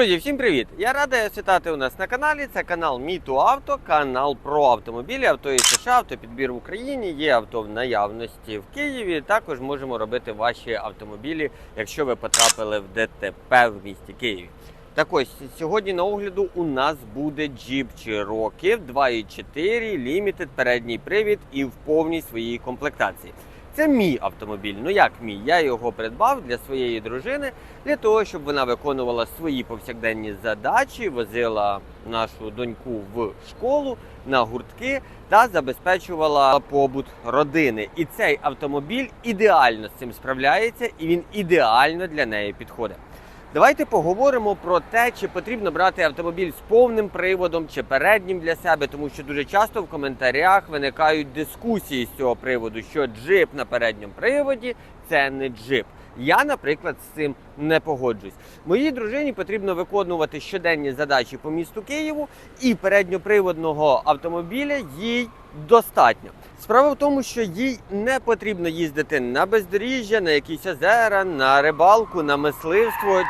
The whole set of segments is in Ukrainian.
Друзі, всім привіт! Я радий вас вітати у нас на каналі. Це канал Авто, канал про автомобілі, авто із США, автопідбір в Україні. Є авто в наявності в Києві. Також можемо робити ваші автомобілі, якщо ви потрапили в ДТП в місті Києві. Так ось сьогодні на огляду у нас буде Jeep Cherokee 2.4 Limited передній привід і в повній своїй комплектації. Це мій автомобіль. Ну як мій? Я його придбав для своєї дружини для того, щоб вона виконувала свої повсякденні задачі, возила нашу доньку в школу на гуртки та забезпечувала побут родини. І цей автомобіль ідеально з цим справляється, і він ідеально для неї підходить. Давайте поговоримо про те, чи потрібно брати автомобіль з повним приводом чи переднім для себе, тому що дуже часто в коментарях виникають дискусії з цього приводу, що джип на передньому приводі це не джип. Я, наприклад, з цим не погоджуюсь. Моїй дружині потрібно виконувати щоденні задачі по місту Києву, і передньоприводного автомобіля їй достатньо. Справа в тому, що їй не потрібно їздити на бездоріжжя, на якісь озера, на рибалку, на мисливство.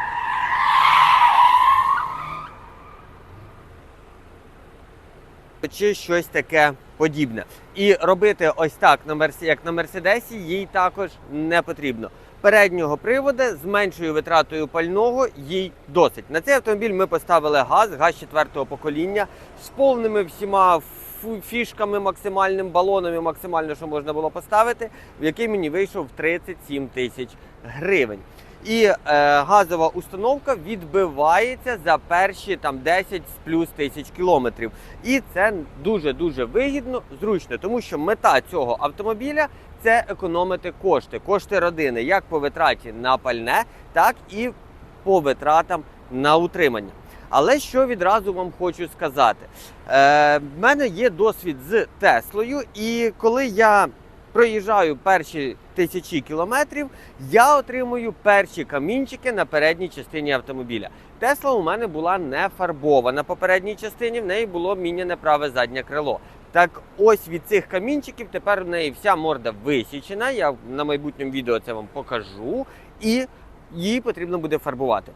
Чи щось таке подібне. І робити ось так на мерсі, як на Мерседесі, їй також не потрібно. Переднього приводу з меншою витратою пального їй досить. На цей автомобіль ми поставили газ, газ четвертого покоління з повними всіма фішками, максимальним балонами, максимально, що можна було поставити, в який мені вийшов 37 тисяч гривень. І е, газова установка відбивається за перші там 10 плюс тисяч кілометрів. І це дуже дуже вигідно, зручно, тому що мета цього автомобіля це економити кошти, кошти родини, як по витраті на пальне, так і по витратам на утримання. Але що відразу вам хочу сказати, е, в мене є досвід з Теслою, і коли я проїжджаю перші тисячі кілометрів, я отримую перші камінчики на передній частині автомобіля. Тесла у мене була не фарбована по передній частині, в неї було міняне праве заднє крило. Так ось від цих камінчиків тепер в неї вся морда висічена. Я на майбутньому відео це вам покажу, і її потрібно буде фарбувати.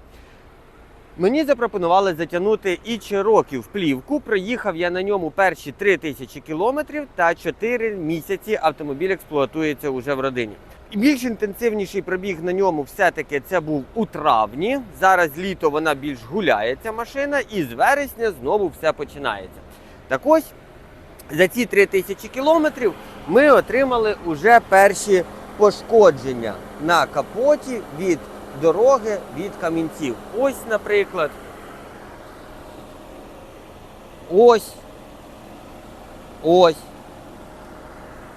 Мені запропонували затягнути і Cherokee в плівку. Проїхав я на ньому перші 3 тисячі кілометрів та 4 місяці автомобіль експлуатується уже в родині. І Більш інтенсивніший пробіг на ньому все-таки це був у травні. Зараз літо вона більш гуляє ця машина, і з вересня знову все починається. Так ось за ці 3 тисячі кілометрів ми отримали уже перші пошкодження на капоті від дороги від камінців. Ось, наприклад. Ось. Ось.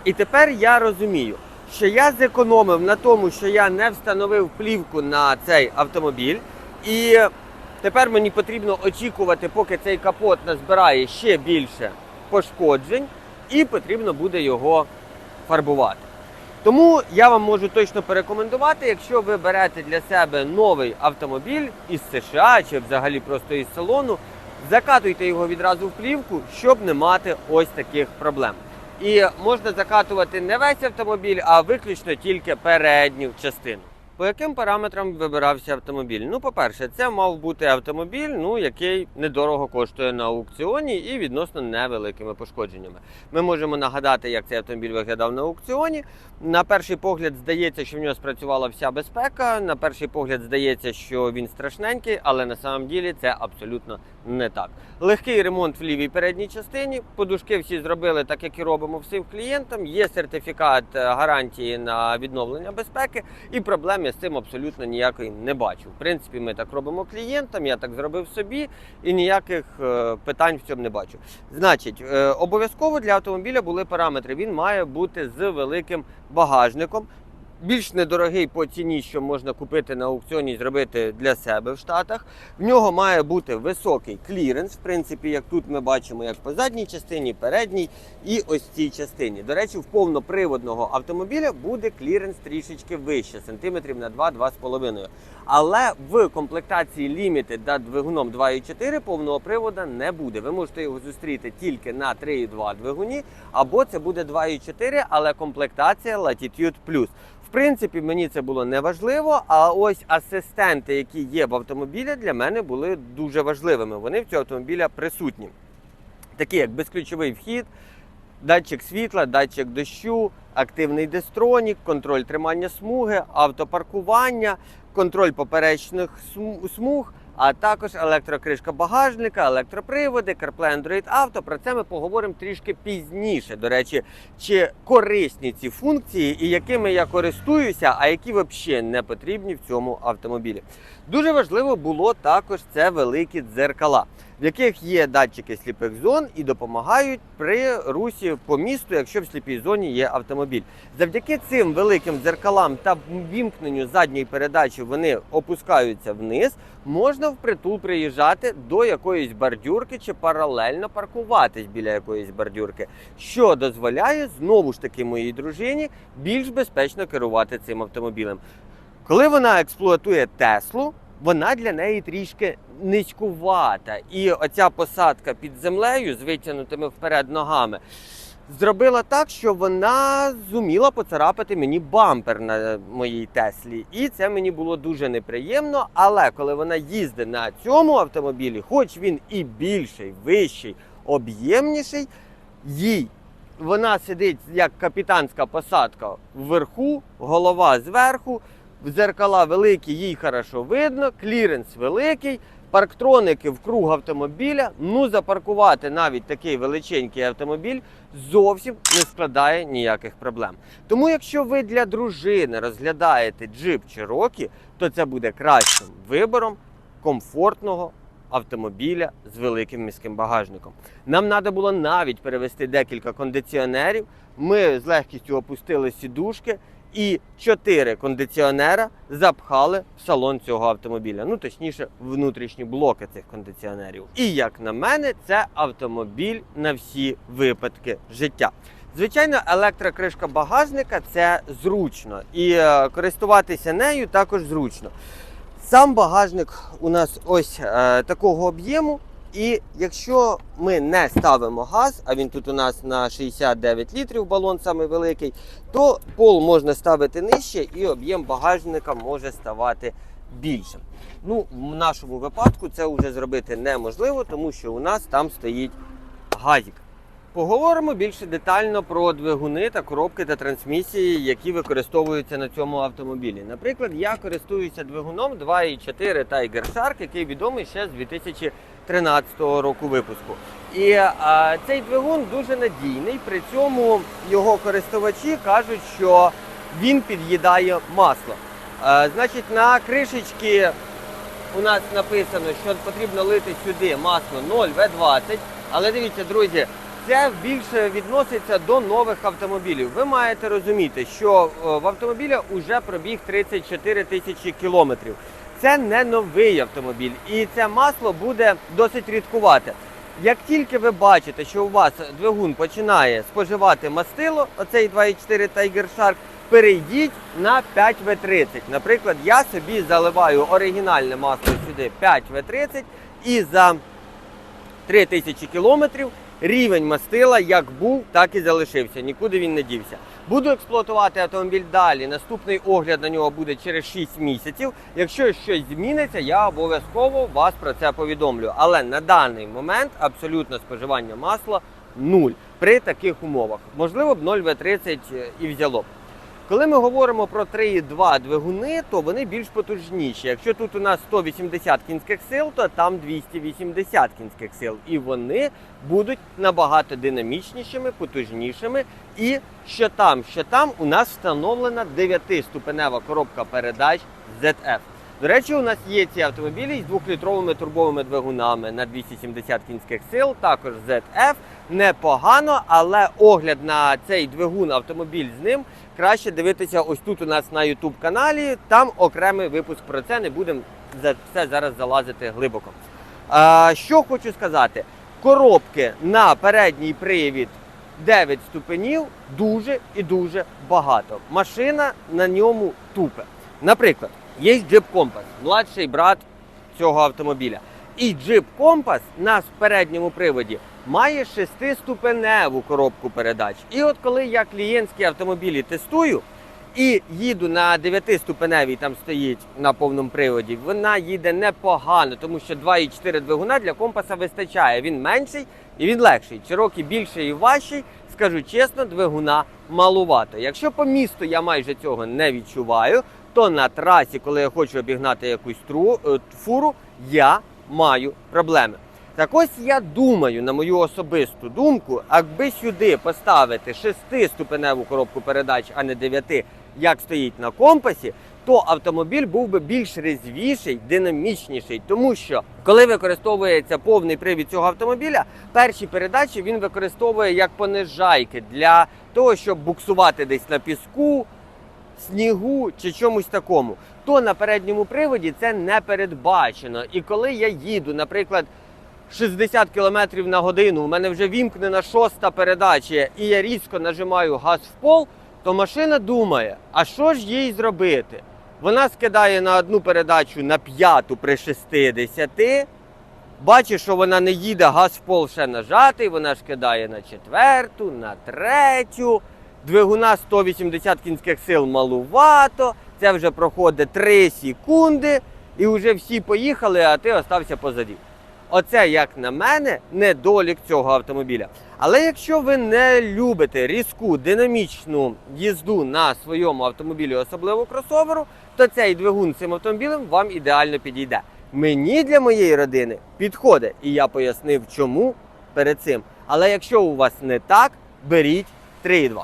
І тепер я розумію, що я зекономив на тому, що я не встановив плівку на цей автомобіль. І тепер мені потрібно очікувати, поки цей капот назбирає ще більше пошкоджень, і потрібно буде його фарбувати. Тому я вам можу точно порекомендувати, якщо ви берете для себе новий автомобіль із США чи взагалі просто із салону, закатуйте його відразу в плівку, щоб не мати ось таких проблем. І можна закатувати не весь автомобіль, а виключно тільки передню частину. По яким параметрам вибирався автомобіль? Ну, по-перше, це мав бути автомобіль, ну який недорого коштує на аукціоні і відносно невеликими пошкодженнями. Ми можемо нагадати, як цей автомобіль виглядав на аукціоні. На перший погляд здається, що в нього спрацювала вся безпека. На перший погляд здається, що він страшненький, але на самом ділі це абсолютно не так. Легкий ремонт в лівій передній частині. Подушки всі зробили так, як і робимо всім клієнтам. Є сертифікат е, гарантії на відновлення безпеки, і проблем я з цим абсолютно ніякої не бачу. В принципі, ми так робимо клієнтам. Я так зробив собі, і ніяких е, питань в цьому не бачу. Значить, е, обов'язково для автомобіля були параметри. Він має бути з великим багажником. Більш недорогий по ціні, що можна купити на аукціоні зробити для себе в Штатах. В нього має бути високий кліренс, в принципі, як тут ми бачимо, як по задній частині, передній і ось цій частині. До речі, в повноприводного автомобіля буде кліренс трішечки вище, сантиметрів на 2-2,5. Але в комплектації Limited та двигуном 2.4 повного привода не буде. Ви можете його зустріти тільки на 3.2 двигуні, або це буде 2.4, але комплектація Latitude Plus. В принципі, мені це було не важливо, а ось асистенти, які є в автомобілі, для мене були дуже важливими. Вони в цього автомобіля присутні. Такі як безключовий вхід, датчик світла, датчик дощу, активний дестронік, контроль тримання смуги, автопаркування, контроль поперечних смуг, а також електрокришка багажника, електроприводи, CarPlay Android Auto. Про це ми поговоримо трішки пізніше. До речі, чи корисні ці функції і якими я користуюся, а які взагалі не потрібні в цьому автомобілі. Дуже важливо було також це великі дзеркала, в яких є датчики сліпих зон і допомагають при русі по місту, якщо в сліпій зоні є автомобіль. Завдяки цим великим дзеркалам та вімкненню задньої передачі вони опускаються вниз. Можна впритул приїжджати до якоїсь бордюрки чи паралельно паркуватись біля якоїсь бордюрки, що дозволяє знову ж таки моїй дружині більш безпечно керувати цим автомобілем. Коли вона експлуатує Теслу, вона для неї трішки низькувата. І оця посадка під землею з витягнутими вперед ногами зробила так, що вона зуміла поцарапати мені бампер на моїй Теслі. І це мені було дуже неприємно. Але коли вона їздить на цьому автомобілі, хоч він і більший, вищий, об'ємніший, їй вона сидить як капітанська посадка вверху, голова зверху, зеркала великі, їй хорошо видно, кліренс великий. Парктроники в круг автомобіля, ну запаркувати навіть такий величенький автомобіль зовсім не складає ніяких проблем. Тому, якщо ви для дружини розглядаєте джип Cherokee, то це буде кращим вибором комфортного автомобіля з великим міським багажником. Нам треба було навіть перевести декілька кондиціонерів. Ми з легкістю опустили сідушки і чотири кондиціонера запхали в салон цього автомобіля. Ну точніше, внутрішні блоки цих кондиціонерів. І як на мене, це автомобіль на всі випадки життя. Звичайно, електрокришка багажника це зручно, і е, користуватися нею також зручно. Сам багажник у нас ось е, такого об'єму. І якщо ми не ставимо газ, а він тут у нас на 69 літрів балон самий великий, то пол можна ставити нижче і об'єм багажника може ставати більшим. Ну, в нашому випадку це вже зробити неможливо, тому що у нас там стоїть газик. Поговоримо більше детально про двигуни та коробки та трансмісії, які використовуються на цьому автомобілі. Наприклад, я користуюся двигуном 2.4 Tiger Shark, який відомий ще з 2013 року випуску. І а, цей двигун дуже надійний. При цьому його користувачі кажуть, що він під'їдає масло. А, значить, на кришечки у нас написано, що потрібно лити сюди масло 0В20. Але дивіться, друзі, це більше відноситься до нових автомобілів. Ви маєте розуміти, що е, в автомобіля вже пробіг 34 тисячі кілометрів. Це не новий автомобіль, і це масло буде досить рідкувате. Як тільки ви бачите, що у вас двигун починає споживати мастило, оцей 2.4 Tiger Shark, перейдіть на 5В30. Наприклад, я собі заливаю оригінальне масло сюди 5В30 і за 3000 кілометрів рівень мастила як був, так і залишився. Нікуди він не дівся. Буду експлуатувати автомобіль далі. Наступний огляд на нього буде через 6 місяців. Якщо щось зміниться, я обов'язково вас про це повідомлю. Але на даний момент абсолютно споживання масла нуль при таких умовах. Можливо б 0В30 і взяло б. Коли ми говоримо про 3,2 двигуни, то вони більш потужніші. Якщо тут у нас 180 кінських сил, то там 280 кінських сил. І вони будуть набагато динамічнішими, потужнішими. І що там, що там, у нас встановлена 9-ступенева коробка передач ZF. До речі, у нас є ці автомобілі з 2-літровими турбовими двигунами на 270 кінських сил, також ZF. Непогано, але огляд на цей двигун автомобіль з ним краще дивитися ось тут у нас на YouTube каналі. Там окремий випуск про це. Не будемо за це зараз залазити глибоко. А, що хочу сказати: коробки на передній привід 9 ступенів дуже і дуже багато. Машина на ньому тупе. Наприклад, є джип компас, младший брат цього автомобіля. І джип компас на передньому приводі має шестиступеневу коробку передач. І от коли я клієнтські автомобілі тестую, і їду на 9-ступеневій, там стоїть на повному приводі, вона їде непогано, тому що 2,4 двигуна для компаса вистачає. Він менший і він легший. Чирокі більший і важчий, скажу чесно, двигуна малувато. Якщо по місту я майже цього не відчуваю, то на трасі, коли я хочу обігнати якусь е, фуру, я маю проблеми. Так ось я думаю, на мою особисту думку, якби сюди поставити шестиступеневу коробку передач, а не дев'яти, як стоїть на компасі, то автомобіль був би більш резвіший, динамічніший. Тому що коли використовується повний привід цього автомобіля, перші передачі він використовує як понижайки для того, щоб буксувати десь на піску, снігу чи чомусь такому. То на передньому приводі це не передбачено. І коли я їду, наприклад. 60 км на годину, у мене вже вімкнена шоста передача, і я різко нажимаю газ в пол, то машина думає, а що ж їй зробити? Вона скидає на одну передачу на п'яту при 60, бачить, що вона не їде, газ в пол ще нажатий, вона ж кидає на четверту, на третю. Двигуна 180 кінських сил малувато. Це вже проходить 3 секунди, і вже всі поїхали, а ти остався позаді. Оце, як на мене, недолік цього автомобіля. Але якщо ви не любите різку динамічну їзду на своєму автомобілі, особливо кросоверу, то цей двигун цим автомобілем вам ідеально підійде. Мені для моєї родини підходить, і я пояснив, чому перед цим. Але якщо у вас не так, беріть 3,2.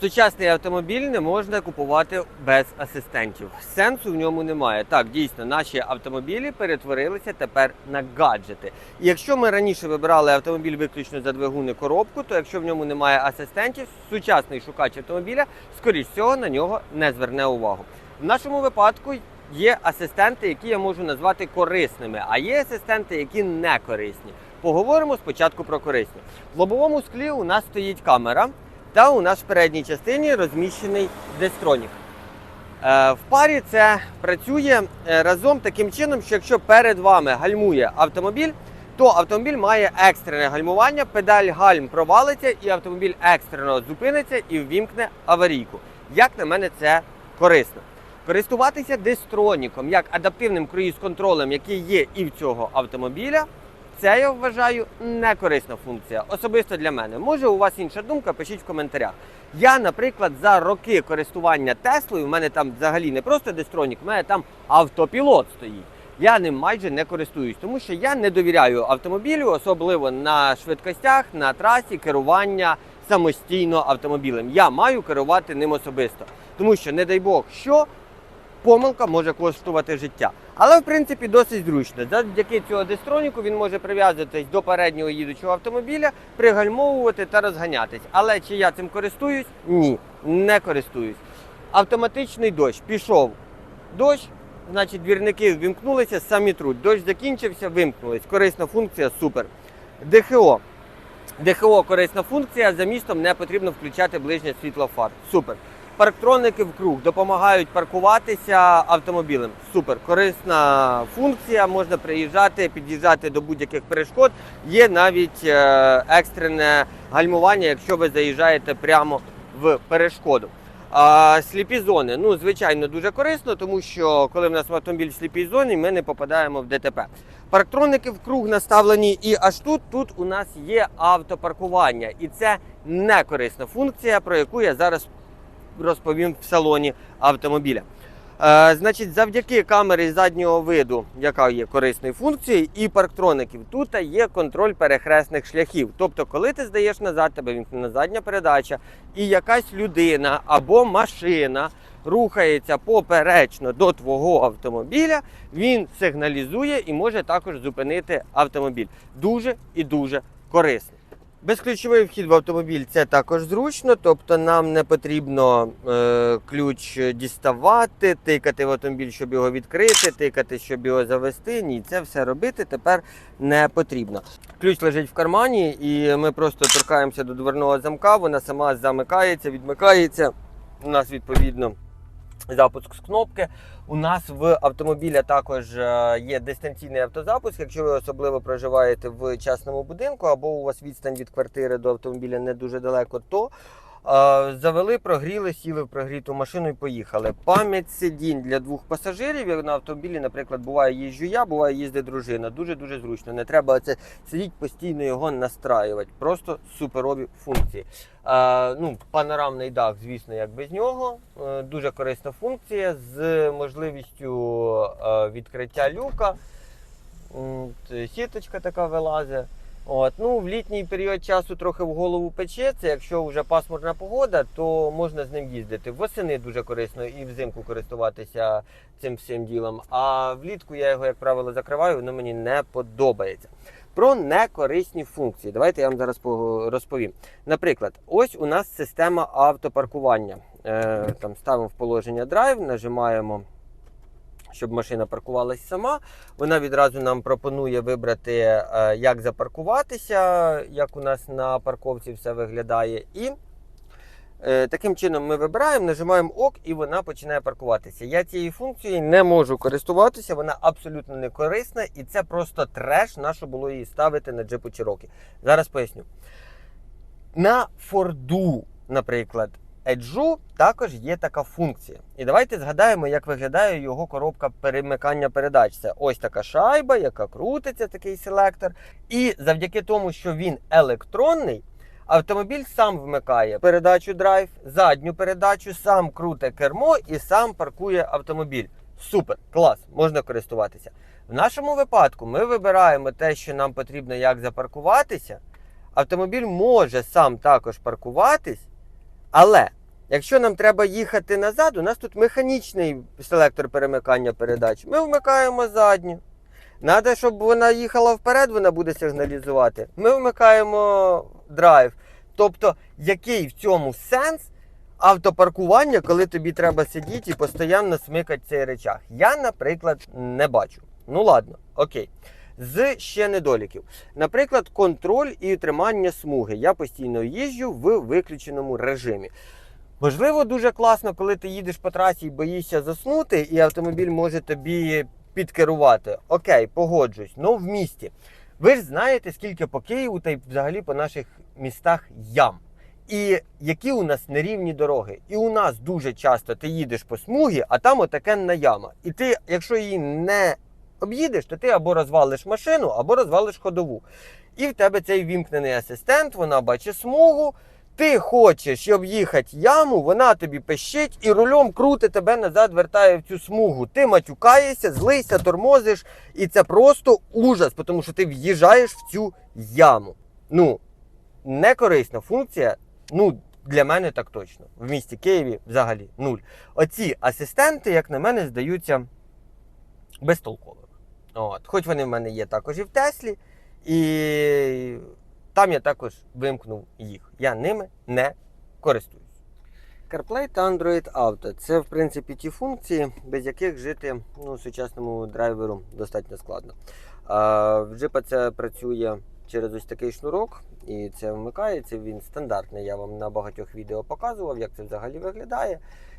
Сучасний автомобіль не можна купувати без асистентів. Сенсу в ньому немає. Так, дійсно, наші автомобілі перетворилися тепер на гаджети. І якщо ми раніше вибирали автомобіль виключно за двигун і коробку, то якщо в ньому немає асистентів, сучасний шукач автомобіля, скоріш всього, на нього не зверне увагу. В нашому випадку є асистенти, які я можу назвати корисними, а є асистенти, які не корисні. Поговоримо спочатку про корисні. В лобовому склі у нас стоїть камера. Та у нас в передній частині розміщений дестронік. Е, В парі це працює е, разом таким чином, що якщо перед вами гальмує автомобіль, то автомобіль має екстрене гальмування, педаль гальм провалиться, і автомобіль екстрено зупиниться і ввімкне аварійку. Як на мене, це корисно. Користуватися дестроніком як адаптивним круїз-контролем, який є і в цього автомобіля, це я вважаю не корисна функція. Особисто для мене. Може, у вас інша думка, пишіть в коментарях. Я, наприклад, за роки користування Теслою, в мене там взагалі не просто дестронік, в мене там автопілот стоїть. Я ним майже не користуюсь, тому що я не довіряю автомобілю, особливо на швидкостях, на трасі керування самостійно автомобілем. Я маю керувати ним особисто, тому що, не дай Бог, що помилка може коштувати життя. Але в принципі досить зручно. Завдяки цього дистроніку він може прив'язуватись до переднього їдучого автомобіля, пригальмовувати та розганятись. Але чи я цим користуюсь? Ні, не користуюсь. Автоматичний дощ пішов. Дощ, значить, двірники вимкнулися, самі труть. Дощ закінчився, вимкнулись. Корисна функція, супер. ДХО. ДХО корисна функція. За містом не потрібно включати ближнє світло фар. Супер. Парктроники в круг допомагають паркуватися автомобілем. Супер, корисна функція. Можна приїжджати, під'їжджати до будь-яких перешкод. Є навіть е, екстрене гальмування, якщо ви заїжджаєте прямо в перешкоду. А, сліпі зони, ну звичайно, дуже корисно, тому що коли в нас автомобіль в сліпій зоні, ми не попадаємо в ДТП. Парктроники в круг наставлені, і аж тут тут у нас є автопаркування, і це не корисна функція, про яку я зараз розповім в салоні автомобіля. Е, значить, завдяки камері заднього виду, яка є корисною функцією, і парктроників, тут є контроль перехресних шляхів. Тобто, коли ти здаєш назад, тебе вімкнена задня передача, і якась людина або машина рухається поперечно до твого автомобіля, він сигналізує і може також зупинити автомобіль. Дуже і дуже корисно. Безключовий вхід в автомобіль це також зручно, тобто нам не потрібно е, ключ діставати, тикати в автомобіль, щоб його відкрити, тикати, щоб його завести. Ні, це все робити тепер не потрібно. Ключ лежить в кармані, і ми просто торкаємося до дверного замка, вона сама замикається, відмикається. У нас відповідно запуск з кнопки. У нас в автомобіля також е, є дистанційний автозапуск. Якщо ви особливо проживаєте в частному будинку або у вас відстань від квартири до автомобіля не дуже далеко, то Завели, прогріли, сіли в прогріту машину і поїхали. Пам'ять сидінь для двох пасажирів. Як на автомобілі, наприклад, буває їжджу я, буває їздить дружина. Дуже дуже зручно. Не треба оце сидіти постійно його настраювати. Просто суперові функції. А, ну, панорамний дах, звісно, як без нього. Е, Дуже корисна функція з можливістю е, відкриття люка. Сіточка така вилазить. От, ну, в літній період часу трохи в голову пече. Це якщо вже пасмурна погода, то можна з ним їздити. Восени дуже корисно і взимку користуватися цим всім ділом. А влітку я його, як правило, закриваю, воно мені не подобається. Про некорисні функції. Давайте я вам зараз розповім. Наприклад, ось у нас система автопаркування. Е, там ставимо в положення драйв, нажимаємо, щоб машина паркувалась сама. Вона відразу нам пропонує вибрати, е, як запаркуватися, як у нас на парковці все виглядає. І е, таким чином ми вибираємо, нажимаємо ОК, і вона починає паркуватися. Я цією функцією не можу користуватися, вона абсолютно не корисна, і це просто треш, на що було її ставити на джипу Cherokee. Зараз поясню. На Форду, наприклад, Еджу також є така функція. І давайте згадаємо, як виглядає його коробка перемикання передач. Це ось така шайба, яка крутиться, такий селектор. І завдяки тому, що він електронний, автомобіль сам вмикає передачу драйв, задню передачу, сам круте кермо і сам паркує автомобіль. Супер, клас, можна користуватися. В нашому випадку ми вибираємо те, що нам потрібно, як запаркуватися. Автомобіль може сам також паркуватись, але якщо нам треба їхати назад, у нас тут механічний селектор перемикання передач. Ми вмикаємо задню. Надо, щоб вона їхала вперед, вона буде сигналізувати. Ми вмикаємо драйв. Тобто, який в цьому сенс автопаркування, коли тобі треба сидіти і постійно смикати цей речах? Я, наприклад, не бачу. Ну ладно, окей. З ще недоліків. Наприклад, контроль і тримання смуги. Я постійно їжджу в виключеному режимі. Можливо, дуже класно, коли ти їдеш по трасі і боїшся заснути, і автомобіль може тобі підкерувати. Окей, погоджуюсь. Ну в місті. Ви ж знаєте, скільки по Києву та й взагалі по наших містах ям. І які у нас нерівні дороги. І у нас дуже часто ти їдеш по смугі, а там отакенна яма. І ти, якщо її не об'їдеш, то ти або розвалиш машину, або розвалиш ходову. І в тебе цей вімкнений асистент, вона бачить смугу. Ти хочеш об'їхати яму, вона тобі пищить і рулем крути тебе назад, вертає в цю смугу. Ти матюкаєшся, злийся, тормозиш, і це просто ужас, тому що ти в'їжджаєш в цю яму. Ну, некорисна функція. Ну, для мене так точно. В місті Києві взагалі нуль. Оці асистенти, як на мене, здаються безтолковими. От. Хоч вони в мене є також і в Теслі, і там я також вимкнув їх. Я ними не користуюсь. CarPlay та Android Auto це в принципі ті функції, без яких жити ну, сучасному драйверу достатньо складно. В джипа це працює через ось такий шнурок, і це вмикається. Він стандартний. Я вам на багатьох відео показував, як це взагалі виглядає.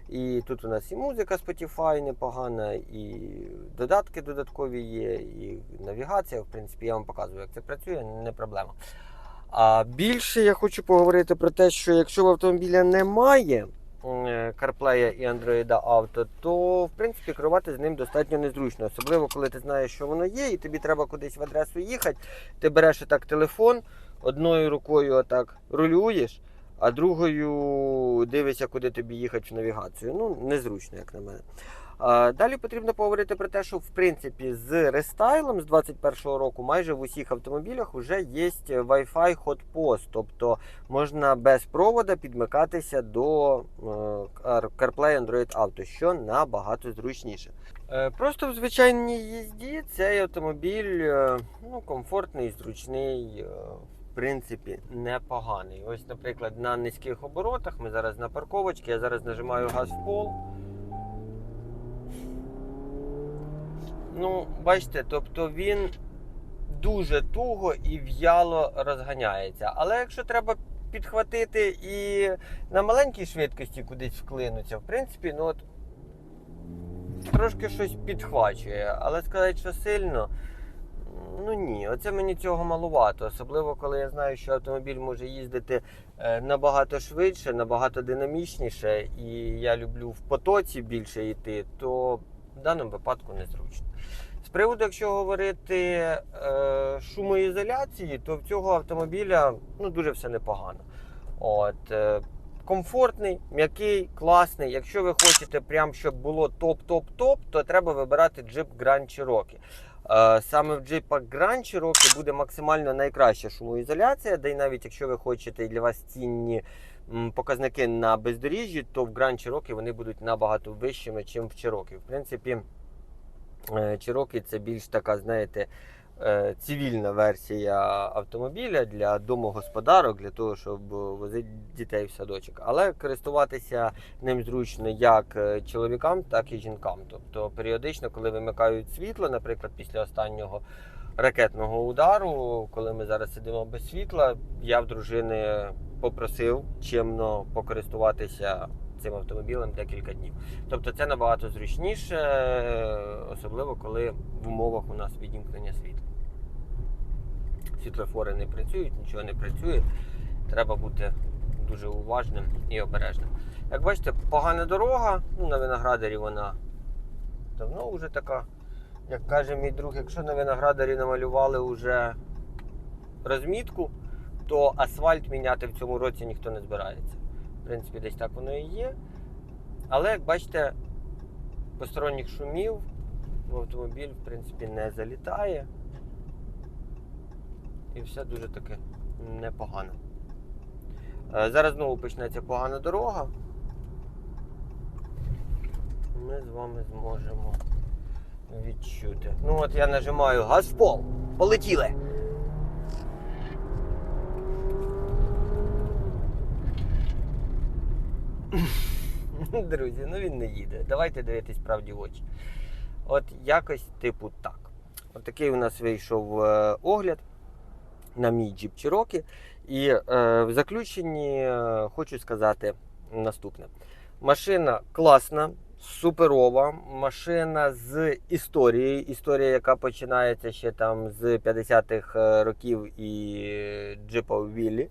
І тут у нас і музика Spotify непогана, і додатки додаткові є, і навігація. В принципі, я вам показую, як це працює, не проблема. А більше я хочу поговорити про те, що якщо в автомобіля немає е, CarPlay і Android Auto, то в принципі керувати з ним достатньо незручно. Особливо, коли ти знаєш, що воно є, і тобі треба кудись в адресу їхати. Ти береш отак телефон, одною рукою отак рулюєш, а другою дивишся, куди тобі їхати в навігацію. Ну, незручно, як на мене. Далі потрібно поговорити про те, що в принципі з рестайлом з 21-го року майже в усіх автомобілях вже є Wi-Fi Hotpost, тобто можна без провода підмикатися до е, CarPlay Android Auto, що набагато зручніше. Е, Просто в звичайній їзді цей автомобіль е, ну, комфортний, зручний. В принципі, непоганий. Ось, наприклад, на низьких оборотах ми зараз на парковочці, я зараз нажимаю газ в пол. Ну, бачите, тобто він дуже туго і в'яло розганяється. Але якщо треба підхватити і на маленькій швидкості кудись вклинутися, в принципі, ну от трошки щось підхвачує. Але сказати, що сильно, Ну ні, оце мені цього малувато. Особливо, коли я знаю, що автомобіль може їздити е, набагато швидше, набагато динамічніше, і я люблю в потоці більше йти, то в даному випадку незручно. З приводу, якщо говорити е, шумоізоляції, то в цього автомобіля ну, дуже все непогано. От, е, комфортний, м'який, класний. Якщо ви хочете, прям, щоб було топ-топ-топ, то треба вибирати джип Grand Cherokee. Е, Саме в джипах Grand Cherokee буде максимально найкраща шумоізоляція, де й навіть якщо ви хочете для вас цінні показники на бездоріжжі, то в Grand Cherokee вони будуть набагато вищими, ніж в Cherokee. В принципі, е, Cherokee це більш така, знаєте, цивільна версія автомобіля для домогосподарок, для того, щоб возити дітей в садочок. Але користуватися ним зручно як е, чоловікам, так і жінкам. Тобто періодично, коли вимикають світло, наприклад, після останнього ракетного удару, коли ми зараз сидимо без світла, я в дружини попросив чимно покористуватися цим автомобілем декілька днів. Тобто це набагато зручніше, е, особливо коли в умовах у нас відімкнення світла. Світлофори не працюють, нічого не працює. Треба бути дуже уважним і обережним. Як бачите, погана дорога, ну, на виноградарі вона давно вже така. Як каже мій друг, якщо на виноградарі намалювали вже розмітку, то асфальт міняти в цьому році ніхто не збирається. В принципі, десь так воно і є. Але, як бачите, посторонніх шумів в автомобіль в принципі не залітає. І все дуже таки непогано. Е, Зараз знову почнеться погана дорога. Ми з вами зможемо відчути. Ну от я нажимаю газ в пол. Полетіли! Друзі, ну він не їде. Давайте дивитись правді в очі. От якось типу так. От такий у нас вийшов е, огляд на мій джіп Cherokee. І е, в заключенні е, хочу сказати наступне: машина класна, суперова, машина з історією. Історія, яка починається ще там з 50-х е, років і джипа Віллі.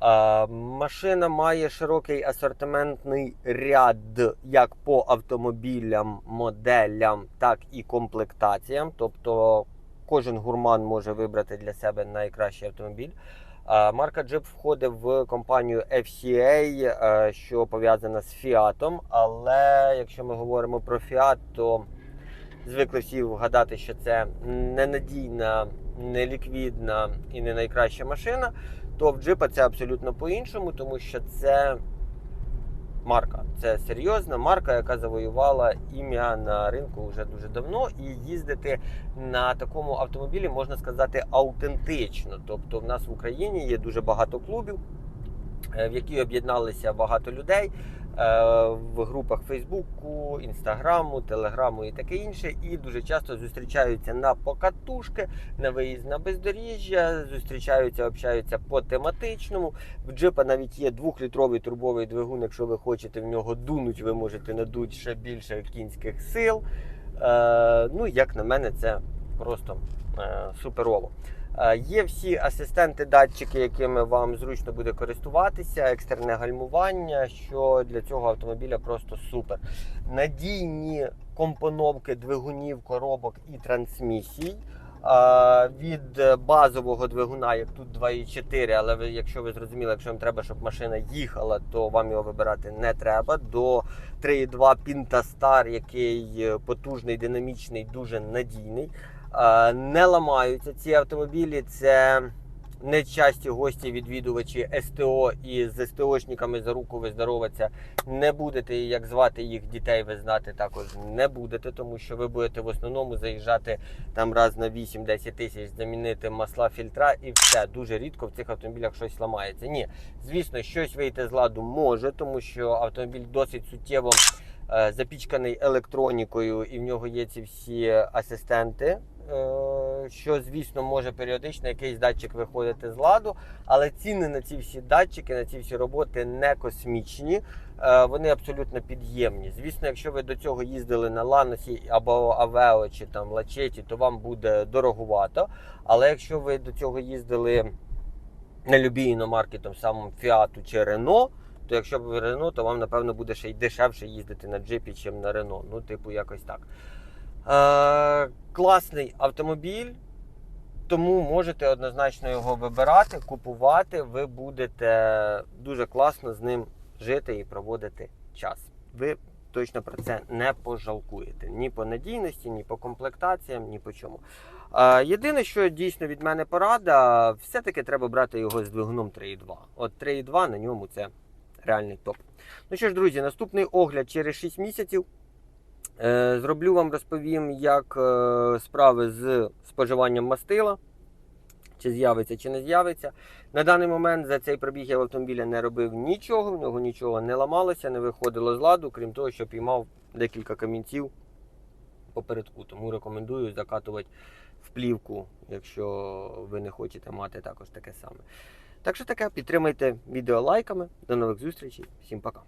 А, Машина має широкий асортиментний ряд як по автомобілям, моделям, так і комплектаціям. Тобто кожен гурман може вибрати для себе найкращий автомобіль. Марка Jeep входить в компанію FCA, е, що пов'язана з Fiat. Але якщо ми говоримо про Fiat, то звикли всі вгадати, що це ненадійна, неліквідна і не найкраща машина то в джипа це абсолютно по-іншому, тому що це марка. Це серйозна марка, яка завоювала ім'я на ринку вже дуже давно. І їздити на такому автомобілі можна сказати аутентично. Тобто, в нас в Україні є дуже багато клубів, е, в які об'єдналися багато людей. Е, В групах Фейсбуку, Інстаграму, Телеграму і таке інше, і дуже часто зустрічаються на покатушки, на виїзд на бездоріжжя, зустрічаються, общаються по тематичному. В джипа навіть є двохлітровий турбовий двигун. Якщо ви хочете в нього дунуть, ви можете надуть ще більше кінських сил. Е, ну, як на мене, це просто е, суперово. Е, Є всі асистенти, датчики, якими вам зручно буде користуватися, екстрене гальмування, що для цього автомобіля просто супер. Надійні компоновки двигунів, коробок і трансмісій. Е, Від базового двигуна, як тут 2,4, але якщо ви зрозуміли, якщо вам треба, щоб машина їхала, то вам його вибирати не треба. До 3,2 Pintastar, який потужний, динамічний, дуже надійний. Е, Не ламаються ці автомобілі. Це не часті гості, відвідувачі СТО і з СТОшниками за руку ви здороваться не будете. Як звати їх дітей, ви знати також не будете, тому що ви будете в основному заїжджати там раз на 8-10 тисяч, замінити масла фільтра і все. Дуже рідко в цих автомобілях щось ламається. Ні, звісно, щось вийти з ладу може, тому що автомобіль досить суттєво е, запічканий електронікою, і в нього є ці всі асистенти що, звісно, може періодично якийсь датчик виходити з ладу, але ціни на ці всі датчики, на ці всі роботи не космічні, е, вони абсолютно під'ємні. Звісно, якщо ви до цього їздили на Ланосі або Авео чи там Лачеті, то вам буде дороговато. Але якщо ви до цього їздили на любій іномарки, там самому Фіату чи Рено, то якщо б Рено, то вам напевно буде ще й дешевше їздити на джипі, ніж на Рено. Ну, типу, якось так. Е, класний автомобіль, тому можете однозначно його вибирати, купувати. Ви будете дуже класно з ним жити і проводити час. Ви точно про це не пожалкуєте. Ні по надійності, ні по комплектаціям, ні по чому. Е, єдине, що дійсно від мене порада, все-таки треба брати його з двигуном 3.2. От 3.2 на ньому це реальний топ. Ну що ж, друзі, наступний огляд через 6 місяців. Е, Зроблю вам розповім, як е, справи з споживанням мастила, чи з'явиться, чи не з'явиться. На даний момент за цей пробіг я в автомобіля не робив нічого, в нього нічого не ламалося, не виходило з ладу, крім того, що піймав декілька камінців попередку. Тому рекомендую закатувати в плівку, якщо ви не хочете мати також таке саме. Так що таке, підтримайте відео лайками. До нових зустрічей. Всім пока.